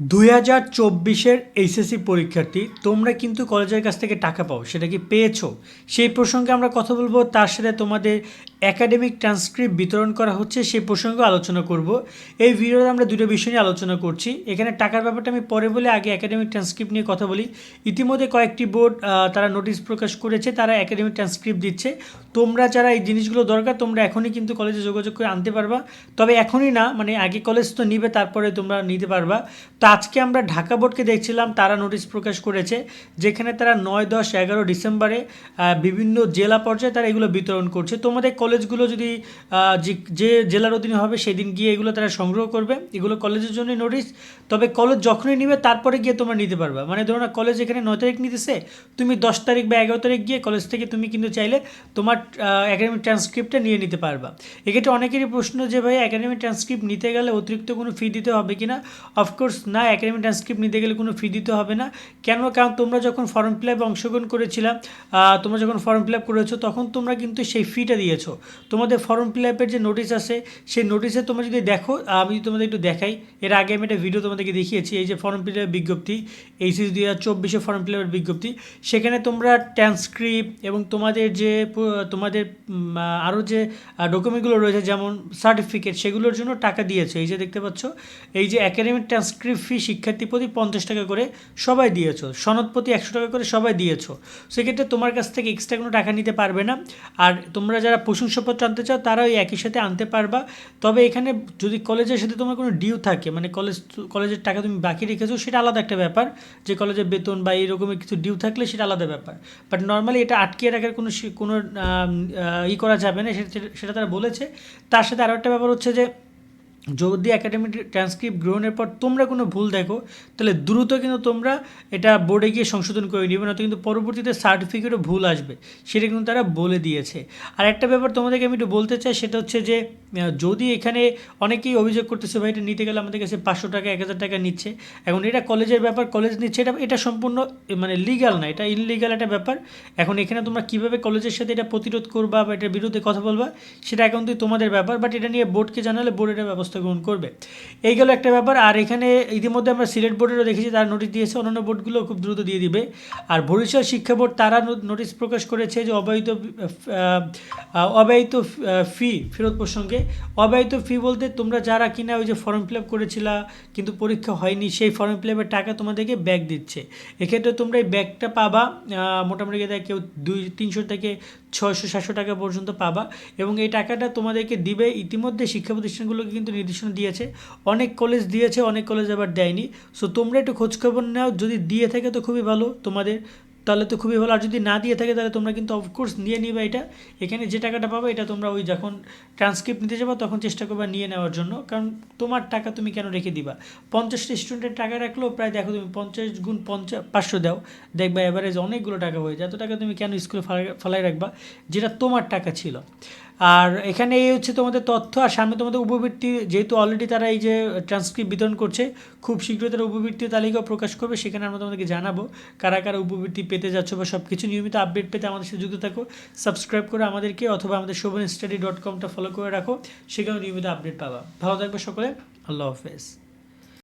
দুই হাজার চব্বিশের এইচএসসি পরীক্ষার্থী, তোমরা কিন্তু কলেজের কাছ থেকে টাকা পাও, সেটা কি পেয়েছ? সেই প্রসঙ্গে আমরা কথা বলব, তার সাথে তোমাদের একাডেমিক ট্রান্সক্রিপ্ট বিতরণ করা হচ্ছে সেই প্রসঙ্গে আলোচনা করব। এই ভিডিওতে আমরা দুটো বিষয় নিয়ে আলোচনা করছি। এখানে টাকার ব্যাপারটা আমি পরে বলে আগে একাডেমিক ট্রান্সক্রিপ্ট নিয়ে কথা বলি। ইতিমধ্যে কয়েকটি বোর্ড তারা নোটিশ প্রকাশ করেছে, তারা একাডেমিক ট্রান্সক্রিপ্ট দিচ্ছে। তোমরা যারা এই জিনিসগুলো দরকার, তোমরা এখনই কিন্তু কলেজে যোগাযোগ করে আনতে পারবা। তবে এখনই না মানে আগে কলেজ তো নিবে, তারপরে তোমরা নিতে পারবা। তো আজকে আমরা ঢাকা বোর্ডকে দেখছিলাম, তারা নোটিশ প্রকাশ করেছে, যেখানে তারা নয়, দশ, এগারো ডিসেম্বরে বিভিন্ন জেলা পর্যায়ে তারা এগুলো বিতরণ করছে। তোমাদের কলেজগুলো যদি যে- জেলার অধীনে হবে সেদিন গিয়ে এগুলো তারা সংগ্রহ করবে। এগুলো কলেজের জন্য নোটিশ তবে কলেজ যখনই নিবে তারপরে গিয়ে তোমরা নিতে পারবা। মানে ধরো না, কলেজ এখানে নয় তারিখ নিতেছে, তুমি দশ তারিখ বা এগারো তারিখ গিয়ে কলেজ থেকে তুমি কিন্তু চাইলে তোমার একাডেমিক ট্রান্সক্রিপ্টটা নিয়ে নিতে পারবা। এক্ষেত্রে অনেকেরই প্রশ্ন যে, ভাই একাডেমিক ট্রান্সক্রিপ্ট নিতে গেলে অতিরিক্ত কোনো ফি দিতে হবে কি না অফকোর্স না একাডেমিক ট্রান্সক্রিপ্ট নিতে গেলে কোনো ফি দিতে হবে না। কেন? কারণ তোমরা যখন ফর্ম ফিল আপে অংশগ্রহণ করেছিলাম তোমরা যখন ফর্ম ফিল আপ করেছ, তখন তোমরা কিন্তু সেই ফিটা দিয়েছ। তোমাদের ফর্ম ফিল আপের যে নোটিশ আছে সেই নোটিশে তোমরা যদি দেখো, আমি যদি তোমাদের একটু দেখাই, এর আগে আমি একটা ভিডিও তোমাদেরকে দেখিয়েছি, এই যে ফর্ম ফিল আপের বিজ্ঞপ্তি এইচএস দুই হাজার চব্বিশে ফর্ম ফিল আপের বিজ্ঞপ্তি, সেখানে তোমরা ট্রান্সক্রিপ্ট এবং তোমাদের যে, তোমাদের আরও যে ডকুমেন্টগুলো রয়েছে, যেমন সার্টিফিকেট সেগুলোর জন্য টাকা দিয়েছে, এই যে দেখতে পাচ্ছ, এই যে একাডেমিক ট্রান্সক্রিপ্ট ফি শিক্ষার্থী প্রতি পঞ্চাশ টাকা করে সবাই দিয়েছ, সনদ প্রতি একশো টাকা করে সবাই দিয়েছ, সেক্ষেত্রে তোমার কাছ থেকে এক্সট্রা কোনো টাকা নিতে পারবে না, আর তোমরা যারা প্রশংসাপত্র আনতে চাও, তারা ওই একই সাথে আনতে পারবা। তবে এখানে যদি কলেজের সাথে তোমার কোনো ডিউ থাকে মানে কলেজ, কলেজের টাকা তুমি বাকি রেখেছো, সেটা আলাদা একটা ব্যাপার। যে কলেজের বেতন বা এরকমের কিছু ডিউ থাকলে সেটা আলাদা ব্যাপার। বাট নর্মালি এটা আটকিয়ে রাখার কোনো কোনো ই করা যাবে না, সেটা সেটা তারা বলেছে। তার সাথে আরও একটা ব্যাপার হচ্ছে যে যদি একাডেমিক ট্রান্সক্রিপ্ট গ্রহণের পর তোমরা কোনো ভুল দেখো, তাহলে দ্রুত কিন্তু তোমরা এটা বোর্ডে গিয়ে সংশোধন করে নিবে, নয়তো কিন্তু পরবর্তীতে সার্টিফিকেটও ভুল আসবে। সেটা কিন্তু তারা বলে দিয়েছে। আর একটা ব্যাপার তোমাদেরকে আমি একটু বলতে চাই, সেটা হচ্ছে যে যদি এখানে অনেকেই অভিযোগ করতেছে, ভাই, এটা নিতে গেলে আমাদের কাছে পাঁচশো টাকা, এক হাজার টাকা নিচ্ছে। এখন এটা কলেজের ব্যাপার, কলেজ নিচ্ছে, এটা এটা সম্পূর্ণ মানে লিগাল না, এটা ইনলিগাল একটা ব্যাপার। এখন এখানে তোমরা কীভাবে কলেজের সাথে এটা প্রতিরোধ করবা বা এটার বিরুদ্ধে কথা বলবা, সেটা এখন তুই তোমাদের ব্যাপার বাট এটা নিয়ে বোর্ডকে জানালে বোর্ড এটা ব্যবস্থা গ্রহণ করবে। এই গেল একটা ব্যাপার। আর এখানে ইতিমধ্যে আমরা সিলেট বোর্ডেরও দেখেছি তারা নোটিশ দিয়েছে অন্যান্য বোর্ডগুলো খুব দ্রুত দিয়ে দিবে। আর বরিশাল শিক্ষা বোর্ড তারা নোটিশ প্রকাশ করেছে যে অব্যাহত আহ, ফি ফেরত প্রসঙ্গে। অব্যয়িত ফি বলতে তোমরা যারা কিনা ওই যে ফর্ম ফিল আপ করেছিলা কিন্তু পরীক্ষা হয়নি সেই ফর্ম ফিল আপের টাকা তোমাদেরকে ব্যাক দিচ্ছে। এক্ষেত্রে তোমরা এই ব্যাগটা পাবা মোটামুটি কেউ দুই তিনশো থেকে ছয়শো সাতশো টাকা পর্যন্ত পাবা। এবং এই টাকাটা তোমাদেরকে দিবে। ইতিমধ্যে শিক্ষা প্রতিষ্ঠানগুলোকে কিন্তু নির্দেশনা দিয়েছে, অনেক কলেজ দিয়েছে, অনেক কলেজ আবার দেয়নি। সো তোমরা একটু খোঁজখবর নাও, যদি দিয়ে থাকে তো খুবই ভালো তোমাদের, তাহলে তো খুবই ভালো। আর যদি না দিয়ে থাকে তাহলে তোমরা কিন্তু অফকোর্স নিয়ে নিবে এটা। এখানে যে টাকাটা পাবে এটা তোমরা ওই যখন ট্রান্সক্রিপ্ট নিতে যাব তখন চেষ্টা করবা নিয়ে নেওয়ার জন্য। কারণ তোমার টাকা তুমি কেন রেখে দিবা? পঞ্চাশটা স্টুডেন্টের টাকা রাখলেও প্রায় দেখো তুমি পঞ্চাশ গুণ পঞ্চাশ পাঁচশো দাও। দেখবা এভারেজ অনেকগুলো টাকা হয়ে যায়। এত টাকা তুমি কেন স্কুলে ফেলাই রাখবা? যেটা তোমার টাকা ছিল। আর এখানে এই হচ্ছে তোমাদের তথ্য, আর সামনে তোমাদের উপবৃত্তি, যেহেতু অলরেডি তারা এই যে ট্রান্সক্রিপ্ট বিতরণ করছে, খুব শীঘ্রই তারা উপবৃত্তি তালিকাও প্রকাশ করবে, সেখানে আমরা তোমাদেরকে জানাব কারা কারা উপবৃত্তি পেতে যাচ্ছ বা সব কিছু নিয়মিত আপডেট পেতে আমাদের সাথে যুক্ত থাকো। সাবস্ক্রাইব করে আমাদেরকে অথবা আমাদের শোভন স্টাডি ডট কমটা ফলো করে রাখো, সেখানেও নিয়মিত আপডেট পাবা। ভালো থাকবে সকলে, আল্লাহ হাফেজ।